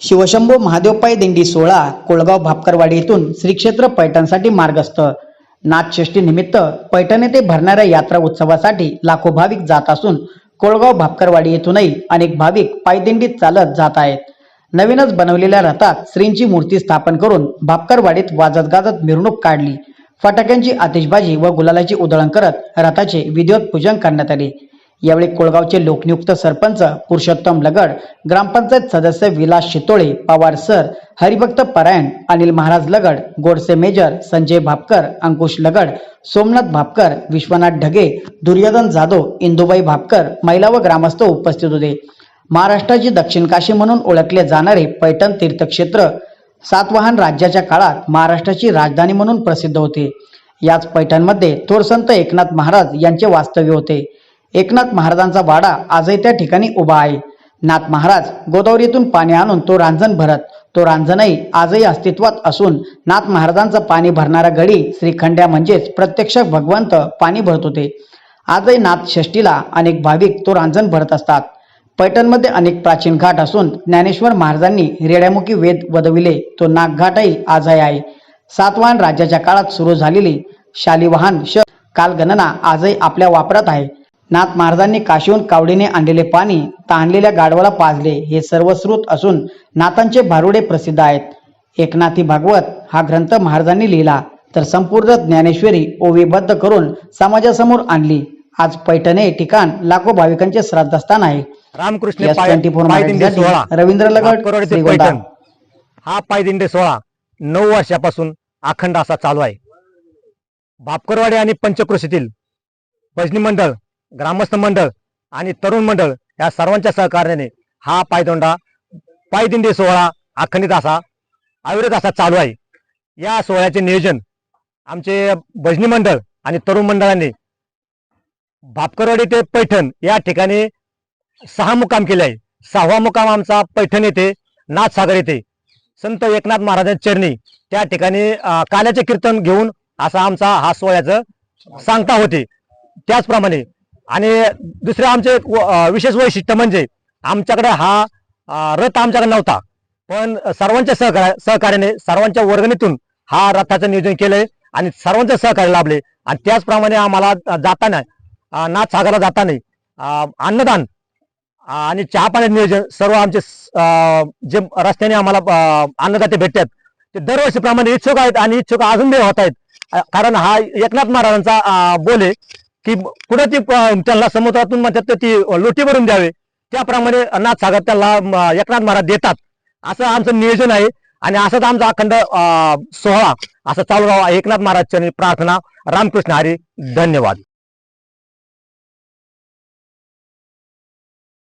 शिवशंभू महादेवपाई दिंडी सोहळा कोळगाव भापकरवाडी येथून श्रीक्षेत्र पैठणसाठी मार्गस्थ. नाथषष्ठी निमित्त पैठण येथे भरणाऱ्या यात्रा उत्सवासाठी लाखो भाविक जात असून कोळगाव भापकरवाडी येथूनही अनेक भाविक पायदिंडीत चालत जात आहेत. नवीनच बनवलेल्या रथात श्रींची मूर्ती स्थापन करून भापकरवाडीत वाजत गाजत मिरवणूक काढली. फटाक्यांची आतिषबाजी व गुलालाची उधळण करत रथाचे विधिवत पूजन करण्यात आले. यावेळी कोळगावचे लोकनियुक्त सरपंच पुरुषोत्तम लगड ग्रामपंचायत सदस्य विलास शितोळे पवार सर हरिभक्त परायण अनिल महाराज लगड गोडसे मेजर संजय भापकर अंकुश लगड सोमनाथ भापकर विश्वनाथ ढगे दुर्योधन जाधव इंदुबाई भापकर महिला व ग्रामस्थ उपस्थित होते. महाराष्ट्राची दक्षिण काशी म्हणून ओळखले जाणारे पैठण तीर्थक्षेत्र सातवाहन राज्याच्या काळात महाराष्ट्राची राजधानी म्हणून प्रसिद्ध होते. याच पैठणमध्ये थोर संत एकनाथ महाराज यांचे वास्तव्य होते. एकनाथ महाराजांचा वाडा आजही त्या ठिकाणी उभा आहे. नाथ महाराज गोदावरीतून पाणी आणून तो रांजण भरत. तो रांजणही आजही अस्तित्वात असून नाथ महाराजांचं पाणी भरणारा गडी श्रीखंड्या म्हणजेच प्रत्यक्ष भगवंत पाणी भरत होते. आजही नाथ षष्टीला अनेक भाविक तो रांजण भरत असतात. पैठणमध्ये अनेक प्राचीन घाट असून ज्ञानेश्वर महाराजांनी रेड्यामुखी वेद वदविले. तो नागघाटही आजही आहे. सातवाहन राज्याच्या काळात सुरू झालेली शालिवाहन श कालगणना आजही आपल्या वापरात आहे. नाथ महाराजांनी काशीहून कावडीने आणलेले पाणी ताणलेल्या गाढवाला पाजले. हे सर्व स्रोत असून नाथांचे भारुडे प्रसिद्ध आहेत. एकनाथी भागवत हा ग्रंथ महाराजांनी लिहिला. तर संपूर्ण ज्ञानेश्वरी ओवीबद्ध करून समाजासमोर आणली. आज पैठण हे ठिकाण लाखो भाविकांचे श्रद्धास्थान आहे. रामकृष्ण Yes, पाय- 24 पायदिंडे मराठीसाठी सोहळा. रवींद्र लगड, हा पायदिंडे सोहळा नऊ वर्षापासून अखंड असा चालू आहे. भापकरवाडी आणि पंचक्रोशीतील भजनी मंडळ ग्रामस्थ मंडळ आणि तरुण मंडळ या सर्वांच्या सहकार्याने हा पायदोंडा पायदिंडी सोहळा अखंडित असा अविरत असा चालू आहे. या सोहळ्याचे नियोजन आमचे भजनी मंडळ आणि तरुण मंडळांनी भापकरवाडी ते पैठण या ठिकाणी सहा मुकाम केले आहे. सहावा मुकाम आमचा पैठण येथे नाथसागर येथे. संत एकनाथ महाराजांच्या चरणी त्या ठिकाणी काल्याचे कीर्तन घेऊन असा आमचा हा सोहळ्याचं सांगता होते. त्याचप्रमाणे आणि दुसरे आमचे एक विशेष वैशिष्ट्य म्हणजे आमच्याकडे हा रथ आमच्याकडे नव्हता. पण सर्वांच्या सहकार्या सहकार्याने सर्वांच्या वर्गणीतून हा रथाचं नियोजन केलंय आणि सर्वांचं सहकार्य लाभले. आणि त्याचप्रमाणे आम्हाला जाताना नाथ सागरला जाताना अन्नदान आणि चहा पाण्याचे नियोजन सर्व आमचे जे रस्त्याने आम्हाला अन्नदाते भेटतात. ते दरवर्षीप्रमाणे इच्छुक आहेत आणि इच्छुक अजून होत आहेत. कारण हा एकनाथ महाराजांचा बोले की कुठं ती त्यांना समुद्रातून म्हणतात तर ती लोटी भरून द्यावे. त्याप्रमाणे अनाथ सागर त्याला एकनाथ महाराज देतात. असं आमचं नियोजन आहे. आणि असंच आमचा अखंड सोहळा असं चालू राहा एकनाथ महाराजच्या प्रार्थना. रामकृष्ण हरी धन्यवाद.